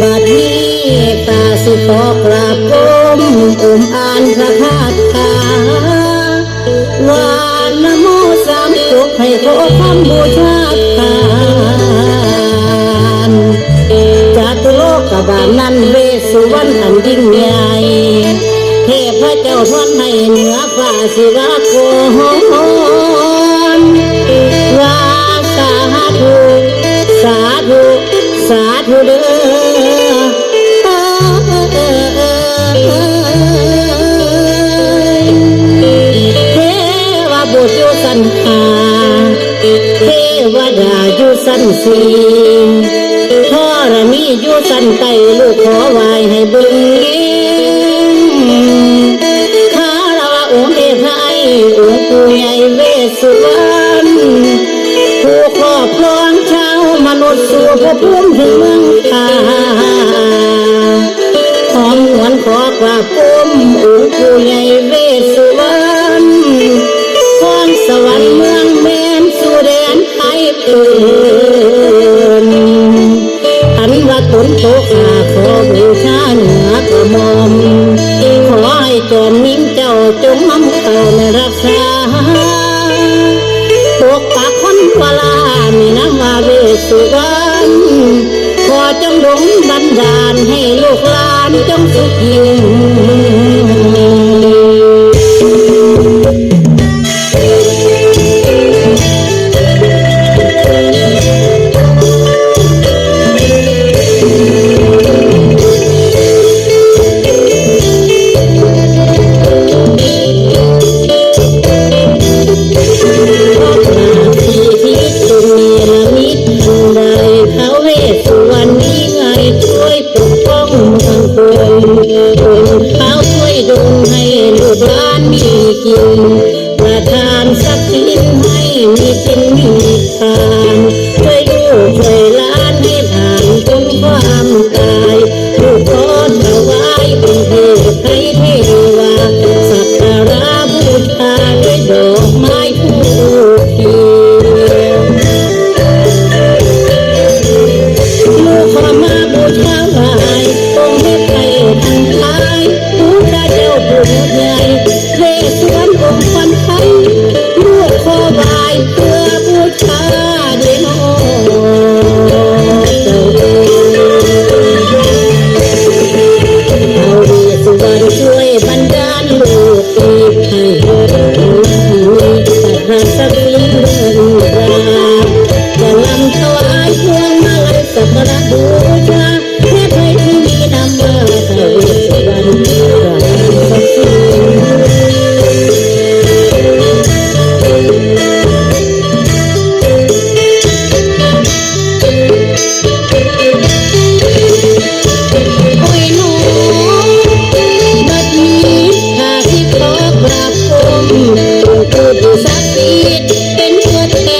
บัดนี้ตาสิขอกราบก้มอุ้มอ่านพระคาถาวานนะโมสามจบให้ขอคำบูชา บาลนันเวสุวรรณอันยิ่งใหญ่เทพเจ้าทวนให้เหนือฟ้าสิวะโกนว่าสาธุสาธุสาธุเด้อสันหาเทวดาอยู่สันสี อยู่สันไตลูกขอไหวให้เบึงข้าราองค์เทพไทยองค์ปู่ใหญ่เวสสุวรรณผู้ครอบครองชาวมนุษย์สู่ภพภูมิถึงเมืองคาขอมวนขอกราบก้มองค์ผู้ใหญ่เวสสุวรรณขอนสวรรค์เมืองแมนสู่แดนไทยเปิน นตนโตขาขอบูชาเหนือกระมอมขอให้จอมนิ่งเจ้าจงมั่งเอาในรักษาปกปักคนวลามีน้ำมาเวสสุวรรณขอจงดงบันดาลให้ลูกหลานจงสุขยิ่ง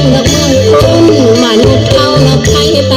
นกับคนมนุษย์เขาลับใครไป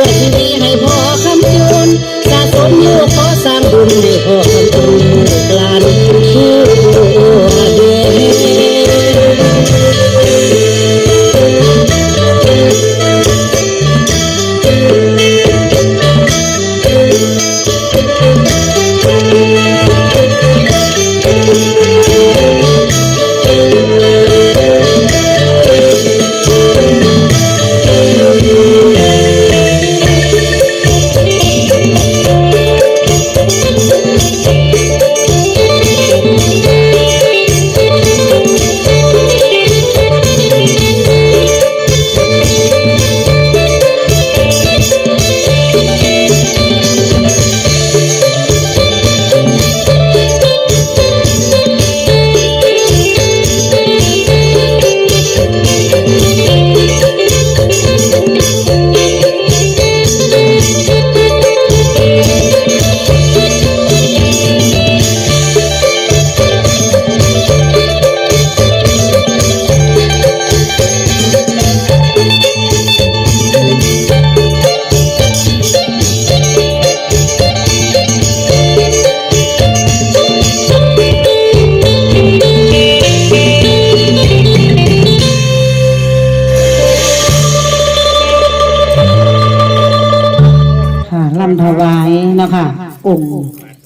วยชีวิตให้พอคำจุนสะสมอยู่ขอสร้างบุญให้พอ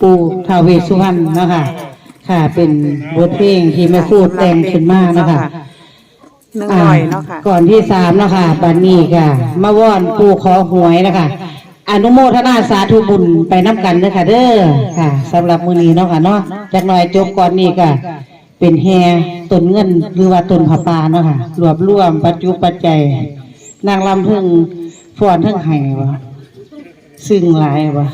ปู่ท้าวเวสสุวรรณเนาะค่ะค่ะ เป็นบทเพลงที่แม่พูดแต่งขึ้นมาเนาะค่ะหนึ่งร้อยเนาะค่ะ ก่อนที่สามเนาะค่ะบันนี้ค่ะ มาว่อนปู่ขอหวยนะคะ อนุโมทนาสาธุบุญไปน้ำกันเด้อค่ะเด้อค่ะสำหรับมื้อนี้เนาะค่ะเนาะจากหน่อยจบก่อนนี้ก็เป็นแฮต้นเงินหรือว่าต้นผาปาเนาะค่ะรวบรวมปัจจุปัจจัยนางลำเพิ่งฟ้อนเทั้งไห้วะซึ่งหลายวะ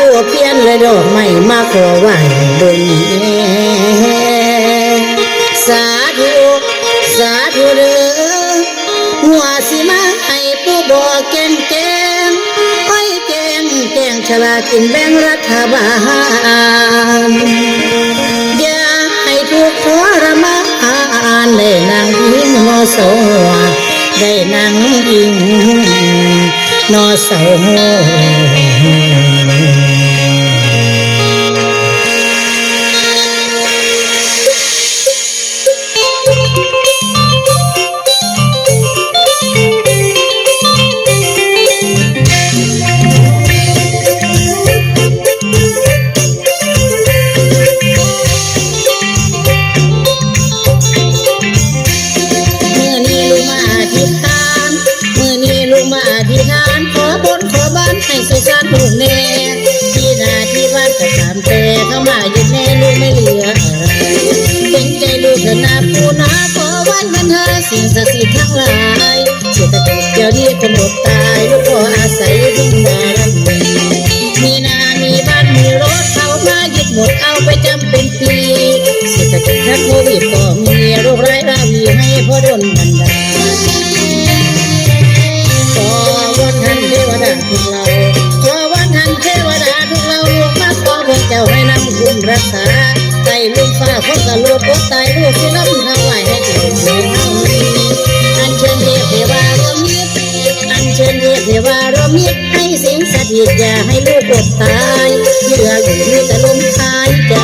ผู้เพียนและดอกไม้มาขอไหว้บนแม่สาธุสาธุเด้อหัวสิมาให้ผู้บอกแกงแกงอ้อยแกงแกงฉลากินแบ่งรัฐบาลอย่าให้ทุกข์ทรมานได้นั่งอิงนอสวได้นั่งอิงนอเสา สิ่งศักดิ์สิทธิ์ทั้งหลายเศรษฐกิจเดี๋ยวนี้คนอดตายลูกขออาศัยบุญบารมีมีนา มีบ้านมีรถเขามายึดหมดเอาไปจำเป็นปีเศรษฐกิจทั้งโควิดก็มีโรคร้ายราวีให้พ่อดนบันดาลขอวันทันเทวดาทุกเราขอวันทันเทวดาทุกเราลูกมาขอพระเจ้าให้นำบุญรักษาใจลุงฟ้าพ้นกับลูกพ้นตายลูกที่น้ำ ฉีดยาให้ลูกอดตายเหลืออยู่มีแต่ลมหายใจ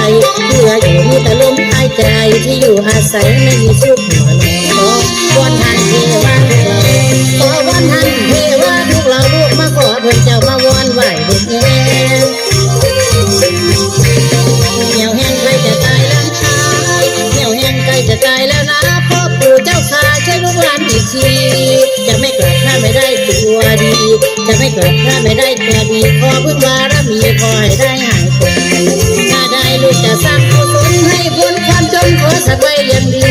เหลืออยู่มีแต่ลมหายใจที่อยู่อาศัยไม่มีสุขหัวหนอวันทันเทวาทุกเราขอวันทันเท จะไม่เกลับถ้าไม่ได้ตัวดีขอพึ่งบารมีขอให้ได้หายป่วยถ้าได้ลูกจะสร้างกุศลให้พ้นความจนขอสักไว้ยังดี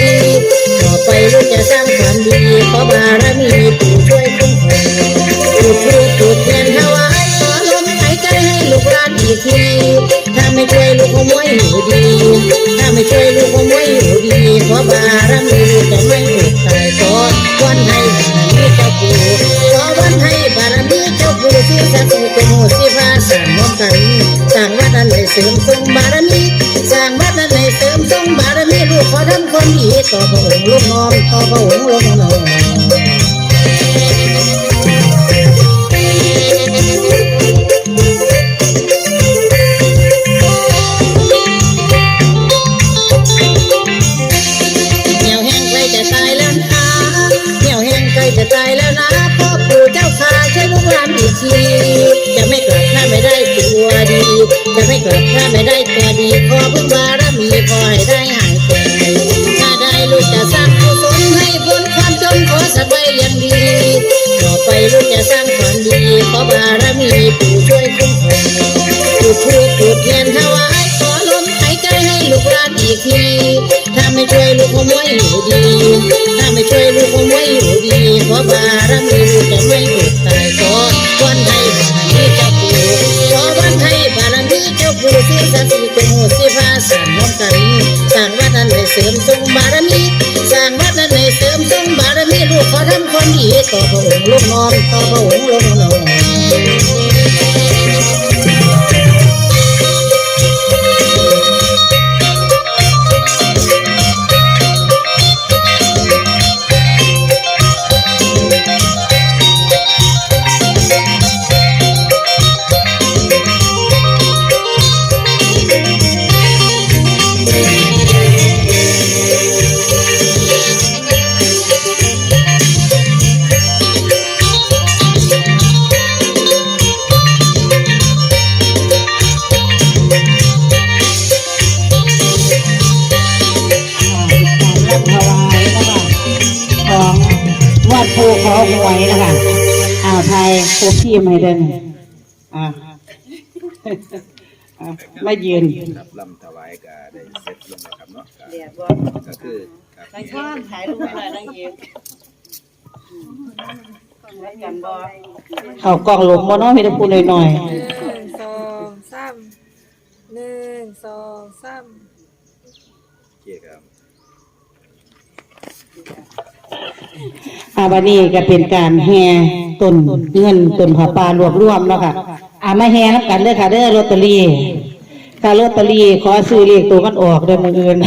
ต่อไปลูกจะสร้างความดีขอบารมีปู่ช่วยคุ้มครองจุดทูปจุดเทียนถวายขอลมหายใจให้ลูกหลานอีกทีถ้าไม่ช่วยลูกขโมยอยู่ดี ถ้าไม่ช่วยลูกขโมยอยู่ดีขอบารมี สริมทรงบารมีสร้างวัดนั้นเลยเสริมทรงบารมีลูกขอทำความดีต่อพระองค์ลูกน้อมต่อพระองค์ลูกน้อม ขอพึ่งบารมีขอให้ได้หายป่วยถ้าได้ลูกจะสร้างกุศลให้พ้นความจนขอสักไว้อยังดีต่อไปลูกจะสร้างความดีขอบารมีปู่ช่วยคุ้มครองจุดทูปจุดเทียนถวายขอลมหายใจให้ลูกหลานอีกทีถ้าไม่ช่วยลูกขโมยอยู่ดีถ้าไม่ช่วยลูกขโมยอยู่ดีขอบารมีลูกจะไม่อดตายขอวัน เสริมทรงบารมีสร้างวัดนั้นในเสริมทรงบารมีลูกขอทำความดีต่อพระองค์ลูกน้อมต่อพระองค์ลูกน้อม โคพี่ไม่ได้นี่อ่าอะมายืนครับลำถวายก็ได้เสร็จลงแล้วครับเนาะก็ก็คือครับนางช่างถ่ายรูปให้หน่อยนางเอกเอากล้องลงบ่เน้อมีแต่พูดหน่อยหนึ่งสองสามหนึ่งสองสามโอเคครับๆ อาบันนี้ก็เป็นการแห่ต้นเงินต้นผ้าป่ารวบรวมเนาะค่ะอามาแห่นํกันเด้อค่ะเด้อลอตเตอรี่ค่ะลอตเตอรี่ขอซื้อเลขตัวมันออกเด้อมืออื่น